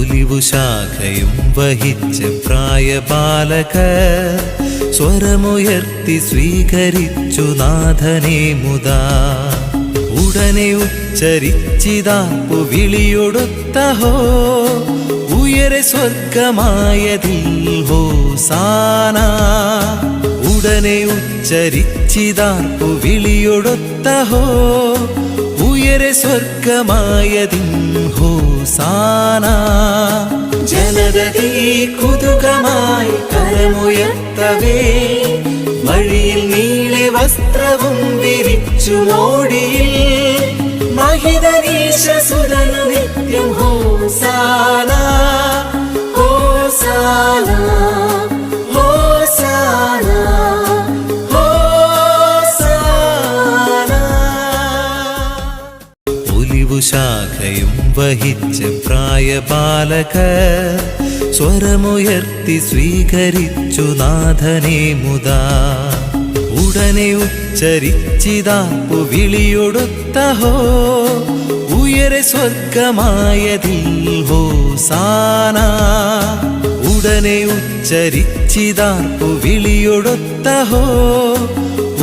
Olive ശാഖയും വഹിച്ച പ്രായപാലക സ്വരമുയർത്തി സ്വീകരിച്ചു നാഥനെ മുതാ. ഉടനെ ഉച്ചരിച്ചിതാപ്പു വിളിയൊടുത്തഹോ ഉയരെ സ്വർഗമായതിൽ ഹോ സാന. ഉടനെ ഉച്ചരിച്ചിതാപ്പു വിളിയൊടുത്തഹോ ഉയരെ സ്വർഗമായതും ഹോസാന. ജനതീ കുതുകമായി കരമുയർത്തവേ. വഴിയിൽ നീളെ വസ്ത്രവും വിരിച്ചു മോടിയിൽ. മഹിതനീശ സുതനു നിത്യം ഒലിവു ശാഖയും വഹിച്ച പ്രായബാലക സ്വരമുയർത്തി സ്വീകരിച്ചു നാഥനെ മുതാ. ഉടനെ ഉച്ചരിച്ചിതാപ്പു വിളിയൊടുത്തഹോ ഉയരെ സ്വർഗമായതിൽ ഹോസാന ഉടനെ ഉച്ചരിച്ചിതാപ്പു വിളിയൊടുത്തഹോ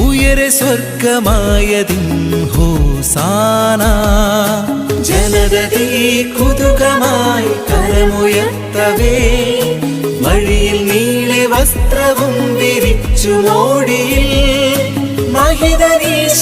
ഉയരെ സ്വർഗമായതിൻ ഹോസാന ജനതീ കുതുകമായി കരമുയർത്തവേ. വഴിയിൽ നീളെ വസ്ത്രവും വിരിച്ചു മോടിയിൽ മഹിതനീശ